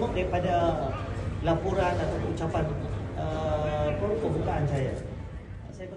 tengok daripada laporan atau ucapan uh, apa, pembukaan saya. Saya.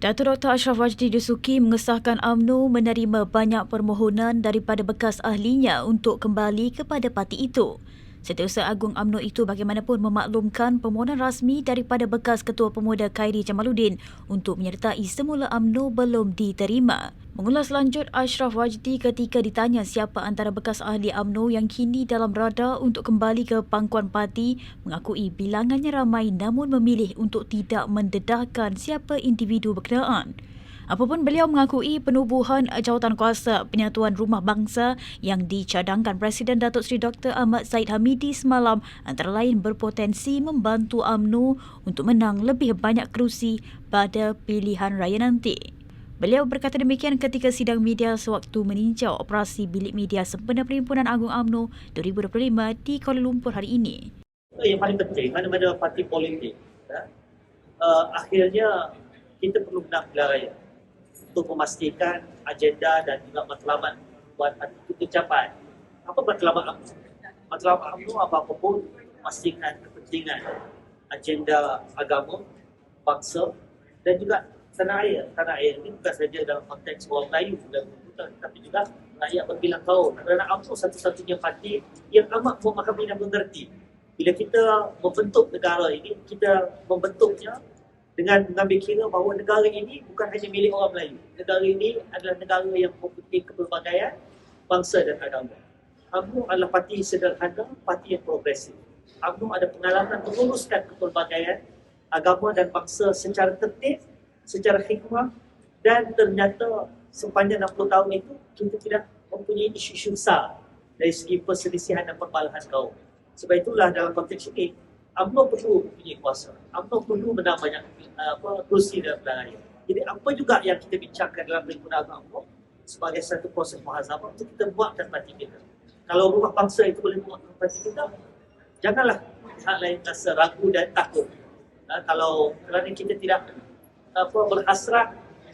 Datuk Dr. Ashraf Wajdi Dusuki mengesahkan UMNO menerima banyak permohonan daripada bekas ahlinya untuk kembali kepada parti itu. Setiausaha Agung UMNO itu bagaimanapun memaklumkan permohonan rasmi daripada bekas Ketua Pemuda Khairi Jamaluddin untuk menyertai semula UMNO belum diterima. Mengulas lanjut Ashraf Wajdi ketika ditanya siapa antara bekas ahli UMNO yang kini dalam radar untuk kembali ke pangkuan parti mengakui bilangannya ramai namun memilih untuk tidak mendedahkan siapa individu berkenaan. Apapun beliau mengakui penubuhan jawatan kuasa penyatuan rumah bangsa yang dicadangkan Presiden Datuk Seri Dr. Ahmad Zaid Hamidi semalam antara lain berpotensi membantu UMNO untuk menang lebih banyak kerusi pada pilihan raya nanti. Beliau berkata demikian ketika sidang media sewaktu meninjau operasi bilik media sempena Perhimpunan Agung UMNO 2025 di Kuala Lumpur hari ini. Yang paling penting mana-mana parti politik uh, akhirnya kita perlu menang pilihan raya untuk memastikan agenda dan juga matlamat buat itu tercapai. Apa matlamat UMNO? Matlamat UMNO apa-apa pun memastikan kepentingan agenda agama, bangsa dan juga tanah air. Tanah air ini bukan saja dalam konteks orang Melayu dan tapi juga rakyat berbilang kaum. Kerana UMNO satu-satunya parti yang amat memahami dan mengerti. Bila kita membentuk negara ini, kita membentuknya dengan mengambil kira bahawa negara ini bukan hanya milik orang Melayu. Negara ini adalah negara yang mempunyai kepelbagaian bangsa dan agama. UMNO adalah parti sederhana, parti yang progresif. UMNO ada pengalaman menguruskan kepelbagaian agama dan bangsa secara tertib, secara hikmah dan ternyata sepanjang 60 tahun itu kita tidak mempunyai isu-isu besar dari segi perselisihan dan perbalahan kaum. Sebab itulah dalam konteks ini UMNO perlu mempunyai kuasa. UMNO perlu menang banyak uh, apa, kursi pilihan raya. Jadi apa juga yang kita bincangkan dalam perhimpunan agama UMNO sebagai satu proses muhasabah untuk kita buatkan parti kita. Kalau rumah bangsa itu boleh buatkan parti kita, janganlah pihak lain rasa ragu dan takut. Uh, kalau kerana kita tidak apa berhasrat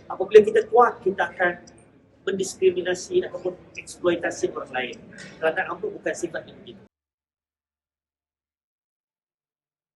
apabila kita kuat kita akan mendiskriminasi ataupun eksploitasi orang lain kerana apa bukan sifat begitu